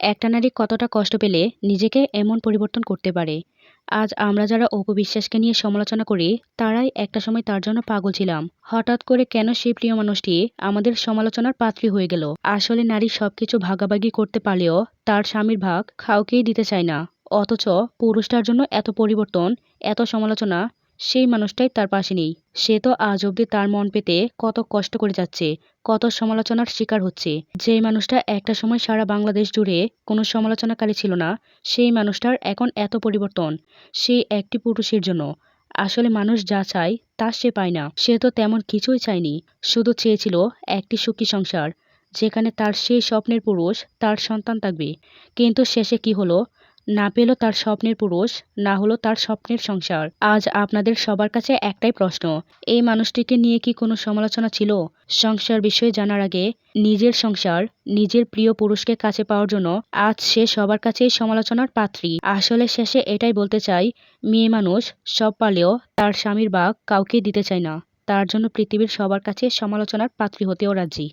একটা নারী কতটা কষ্ট পেলে নিজেকে এমন পরিবর্তন করতে পারে? আজ আমরা যারা অপু বিশ্বাসকে নিয়ে সমালোচনা করি, তারাই একটা সময় তার জন্য পাগল ছিলাম। হঠাৎ করে কেন সেই প্রিয় মানুষটি আমাদের সমালোচনার পাত্রী হয়ে গেল? আসলে নারী সবকিছু ভাগাভাগি করতে পারলেও তার স্বামীর ভাগ খাওকেই দিতে চায় না। অথচ পুরুষটার জন্য এত পরিবর্তন, এত সমালোচনা সেই মানুষটাই তার পাশে নেই। সে তো আজ অবধি তার মন পেতে কত কষ্ট করে যাচ্ছে, কত সমালোচনার শিকার হচ্ছে। যেই মানুষটা একটা সময় সারা বাংলাদেশ জুড়ে কোনো সমালোচনাকারী ছিল না, সেই মানুষটার এখন এত পরিবর্তন সেই একটি পুরুষের জন্য। আসলে মানুষ যা চায়, তা সে পায় না। সে তো তেমন কিছুই চায়নি, শুধু চেয়েছিল একটি সুখী সংসার, যেখানে তার সেই স্বপ্নের পুরুষ, তার সন্তান থাকবে। কিন্তু শেষে কি হলো? না পেল তার স্বপ্নের পুরুষ, না হলো তার স্বপ্নের সংসার। আজ আপনাদের সবার কাছে একটাই প্রশ্ন, এই মানুষটিকে নিয়ে কি কোনো সমালোচনা ছিল? সংসার বিষয়ে জানার আগে, নিজের সংসার, নিজের প্রিয় পুরুষকে কাছে পাওয়ার জন্য আজ সে সবার কাছেই সমালোচনার পাত্রী। আসলে শেষে এটাই বলতে চাই, মেয়ে মানুষ, সব পারলেও তার স্বামীর বাঘ কাউকে দিতে চায় না। তার জন্য পৃথিবীর সবার কাছে সমালোচনার পাত্রী হতেও রাজি।